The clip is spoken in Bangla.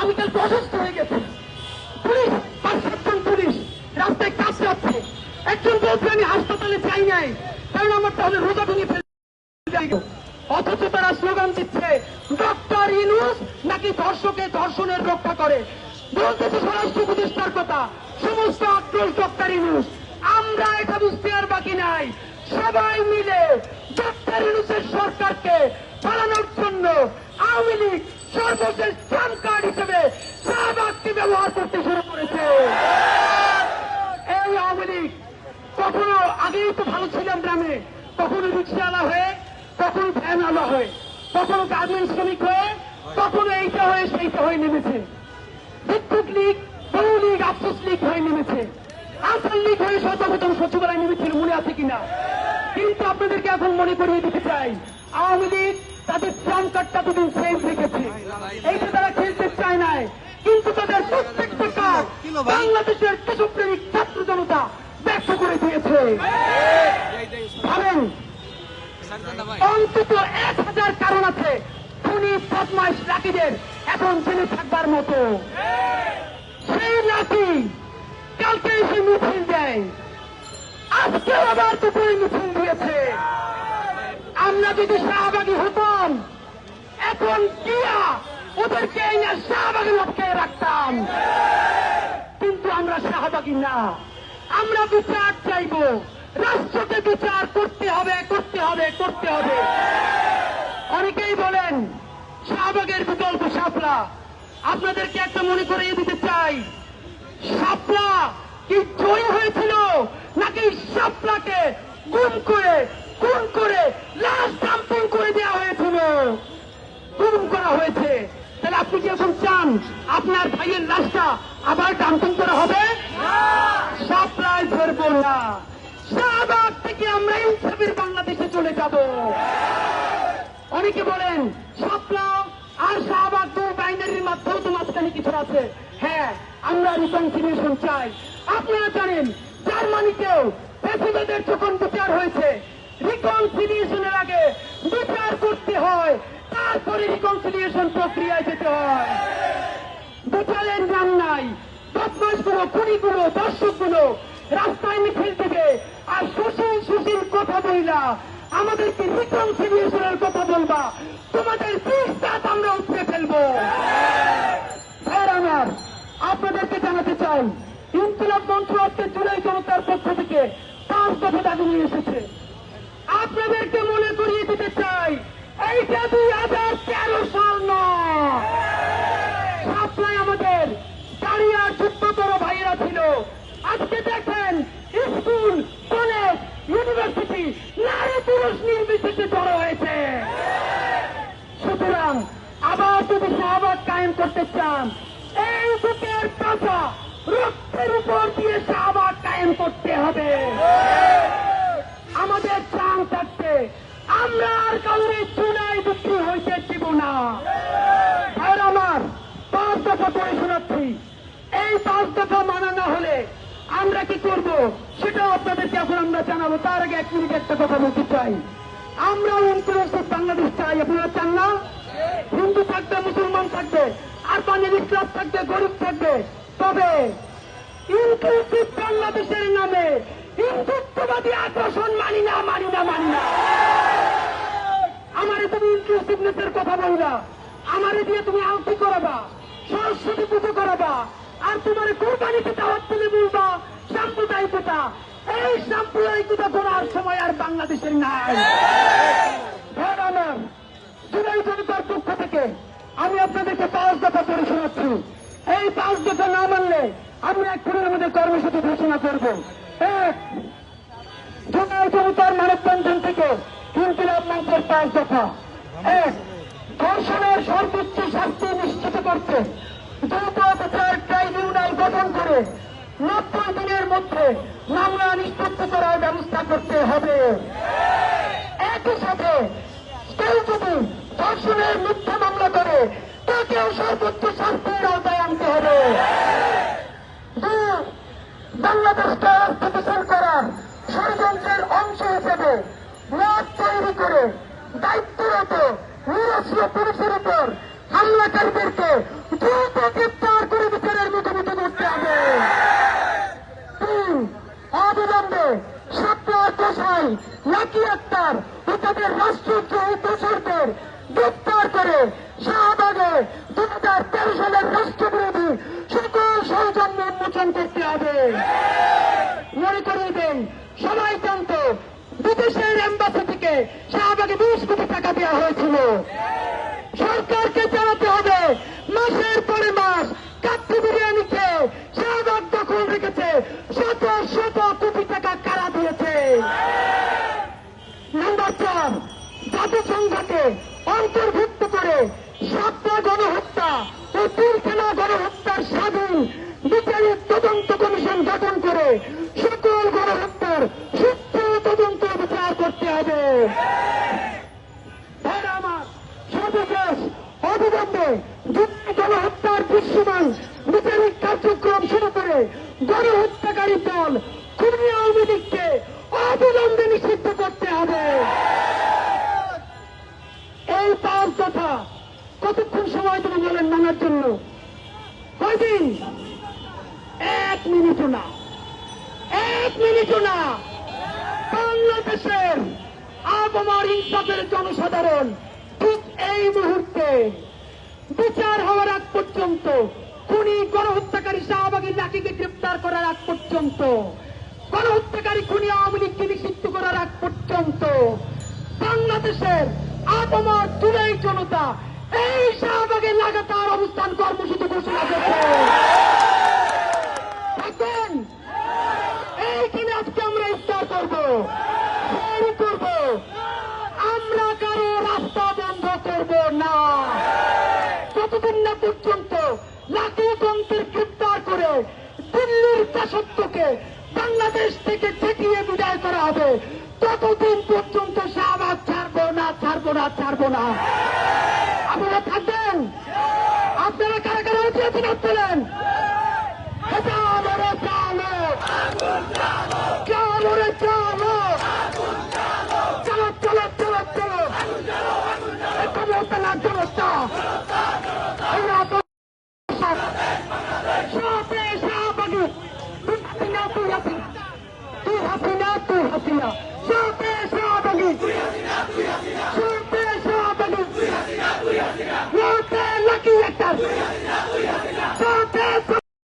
আমি কালকে অসুস্থ হয়ে গেছি। পুলিশ, পাঁচ সাতজন পুলিশ রাস্তায় কাজ যাচ্ছে একজন বলছে, আমি হাসপাতালে চাই নাই, কারণ আমার তাহলে রোজা ভেঙে যাইব। অথচ তারা স্লোগান দিচ্ছে, ডক্টর ইনুস নাকি ধর্ষকে ধর্ষণের রক্ষা করে? বলতেছে স্বরাষ্ট্র উপদেষ্টার কথা, সমস্ত আক্রোশ ডক্টর ইনুস আমরা এটা বুঝতে আর বাকি নাই। সবাই মিলে ডক্টর ইনুসের সরকারকে চালানোর জন্য আওয়ামী লীগ সর্বশেষ ট্রাম্প কার্ড হিসেবে শাহবাগকে ব্যবহার করতে শুরু করেছে। এই আওয়ামী লীগ কখনো আগেই তো ভালো ছিলাম গ্রামে, কখনো রিক্সাওয়ালা হয়ে, কখনো আলা হয়ে, কখনো গার্মেন্টস শ্রমিক হয়ে, কখনো এইটা হয়ে, সেইটা হয়ে নেমেছে। বিদ্যুৎ লীগ, বহু লীগ, আফসোস লীগ হয়ে নেমেছে। আনসার লীগ হয়ে সর্বপ্রথম সচিবালয় নেমেছিল মনে আছে কিনা? কিন্তু আপনাদেরকে এখন মনে করিয়ে দিতে চাই আওয়ামী লীগ তাদের কার্ডটা দুদিন সেম রেখেছে। এইটা তারা খেলতে চায় নাই। কিন্তু তাদের প্রত্যেকটা কাজ বাংলাদেশের দেশপ্রেমিক ছাত্র জনতা ব্যর্থ করে দিয়েছে। ভাবেন, অন্তত এক হাজার কারণ আছে। খুনি, বদমাইশ রাকিদের এখন জেনে থাকবার মতো। সেই রাকি কালকে এসে মিছিল দেয়। আজকে আবার দুপুরে মিছিল দিয়েছে। আমরা যদি শাহবাগী হতাম, এখন কিয়া ওদেরকে শাহবাগে লটকে রাখতাম। কিন্তু আমরা শাহবাগী না। আমরা বিচার চাইব। রাষ্ট্রকে বিচার করতে হবে করতে হবে করতে হবে। অনেকেই বলেন, শাহবাগের বিকল্প সাপলা আপনাদেরকে একটা মনে করিয়ে দিতে চাই। সাপলা কি জয়ী হয়েছিল নাকি শাপলাকে গুম করে খুন করে, লাশ ডাম্পিং করে দেওয়া হয়েছিল। গুম করা হয়েছে। তাহলে আপনি কি এখন চান? আপনার ভাইয়ের লাশটা আবার ডাম্পিং করা হবে? সাপ্লাই ধরবো না। শাহবাগ থেকে আমরা ইনসাফের বাংলাদেশে চলে যাব। অনেকে বলেন শাপলা আর শাহবাগ দু বাইনারির মাধ্যমে তো মাঝখানে কিছু আছে। হ্যাঁ আমরা রিকনসিলিয়েশন চাই। আপনারা জানেন, জার্মানিতেও প্রেসিডেন্টের যখন বিচার হয়েছে রিকনসিলিয়েশনের আগে বিচার করতে হয়, তারপরে রিকনসিলিয়েশন প্রক্রিয়ায় যেতে হয়। বিচারের নাম নাই বদমাসগুলো খুনিগুলো দর্শকগুলো রাস্তায় মিছিল থেকে আর সুশীল সুশীল কথা বইলা আমাদেরকে রিকনসিলিয়েশনের কথা বলবা, তোমাদের পিস দাঁত আমরা উপরে ফেলব। স্যার আমার, আপনাদেরকে জানাতে চাই, ইনকিলাব মঞ্চ আজকে জুলাই জনতার পক্ষ থেকে পাঁচ দফা দাবি নিয়ে এসেছে। আপনাদেরকে মনে করিয়ে দিতে চাই, এইটা দুই হাজার তেরো সাল নয়। আমাদের দাঁড়িয়ে যুদ্ধতর ভাইয়েরা ছিল। আজকে দেখেন, স্কুল, কলেজ, ইউনিভার্সিটি নারী পুরুষ নির্বিশেষে জড়ো হয়েছে। সুতরাং আবার যদি শাহবাগ কায়েম করতে চান, এই বুকের কাঁচা রক্তের উপর দিয়ে শাহবাগ কায়েম করতে হবে। আমাদের চান থাকতে আমরা আর কাউরে চুনায় বিক্রি হইতে দিব না। আর আমার, পাঁচ দফা করে শোনাচ্ছি। এই পাঁচ দফা মানা না হলে আমরা কি করব? সেটাও আপনাদেরকে এখন আমরা জানাব। তার আগে এক মিনিট একটা কথা বলতে চাই। আমরা ইনক্লুসিভ বাংলাদেশ চাই, আপনারা চান না? হিন্দু থাকবে, মুসলমান থাকবে, আর পানির ইসলাম থাকবে, গরিব থাকবে। তবে ইনক্লুসিভ বাংলাদেশের নামে হিন্দুত্ববাদী আগ্রাসন মানি না মানি না মানি না। আমারে তুমি ইনক্লুসিভনেসের কথা বলবা। আমারে দিয়ে তুমি আলতি করাবা, সরস্বতী পুজো করাবা, আর তোমার কোরবানিতে দাওয়াত তুলে বলবা সাম্প্রদায়িকতা এই সাম্প্রদায়িকতা করার সময় আর বাংলাদেশের নাই। আমার জুলাই জনতার পক্ষ থেকে আমি আপনাদেরকে পাঁচ দফা করে শোনাচ্ছি। এই পাঁচ দফা না মানলে আমরা এক মধ্যে কর্মসূচি ঘোষণা করব। এক। মানববন্ধন থেকে ইনকিলাব মঞ্চের পাঁচ দফা। এক, ধর্ষণের সর্বোচ্চ শাস্তি নিশ্চিত করতে দ্রুত বিচার ট্রাইব্যুনাল গঠন করে নব্বই দিনের মধ্যে মামলা নিষ্পত্তি করার ব্যবস্থা করতে হবে। একই সাথে কেউ যদি ধর্ষণের মিথ্যা মামলা করে, তাকেও সর্বোচ্চ শাস্তির আওতায় আনতে হবে দুই, বাংলাদেশকে স্থিতিশীল করার ষড়যন্ত্রের অংশ হিসেবে মত তৈরি করে দায়িত্বরত, নিরস্ত্র পুলিশের উপর হামলাকারীদেরকে দ্রুত গ্রেপ্তার করে বিচারের মুখোমুখি করতে হবে। তিন, অবিলম্বে সপ্তাহ দশাই লাকি আক্তার ও তাদের রাষ্ট্রদ্রোহী দোষরদের গ্রেপ্তার করে শাহবাগে দু হাজার তেরো সালের রাষ্ট্রবিরোধী সকল সৌজন্য উন্মোচন করতে হবে মনে করিয়ে দেন সবাই জানত বিদেশের এম্বাসি থেকে শাহবাগে বিশ কোটি টাকা দেওয়া হয়েছিল সরকারকে জানাতে হবে মাসের পরে মাস কাচ্চি বিরিয়ানি খেয়ে শাহবাগ দখল রেখেছে শত শত কোটি টাকা কারা দিয়েছে নাম্বার চার জাতিসংঘকে অন্তর্ভুক্ত করে সাতটা গণহত্যা ও তিনখানা গণহত্যার স্বাধীন বিচারিক তদন্ত কমিশন গঠন করে সকল গণহত্যার সূক্ষ্ম তদন্ত বিচার করতে হবে। অবিলম্বে যুক্তি গণহত্যার দৃশ্যমান বিচারিক কার্যক্রম শুরু করে গণহত্যাকারী দল খুবই আওয়ামী লীগকে অবিলম্বে নিষিদ্ধ করতে হবে। এই পাঁচ কথা কতক্ষণ সময় তুমি বলেন মানার জন্য? কয়দিন? এক মিনিটও না। এক মিনিটও না। বাংলাদেশের আবমার ইনসাফের জনসাধারণ ঠিক এই মুহূর্তে বিচার হওয়ার আগ পর্যন্ত, খুনি, গণহত্যাকারী শাহবাগী লাকিকে গ্রেপ্তার করার আগ পর্যন্ত, গণহত্যাকারী খুনি আওয়ামী লীগকে নিষিদ্ধ করার আগ পর্যন্ত, বাংলাদেশের আবমার জুলাই জনতা। এই শাহবাগে লাগাতার অবস্থান কর্মসূচি ঘোষণা করছে। থাকবেন এইখানে আজকে আমরা ইফতার করব করব। আমরা কারও রাস্তা বন্ধ করব না। যতদিন না পর্যন্ত লাখো গন্তের গ্রেপ্তার করে দিল্লির দাসত্বকে বাংলাদেশ থেকে ঠেকিয়ে বিদায় করা হবে, ততদিন পর্যন্ত শাহবাগ ছাড়বো না ছাড়বো না ছাড়বো না। আপনারা থাকবেন? আপনারা কারা কারা আছেন অভিনয়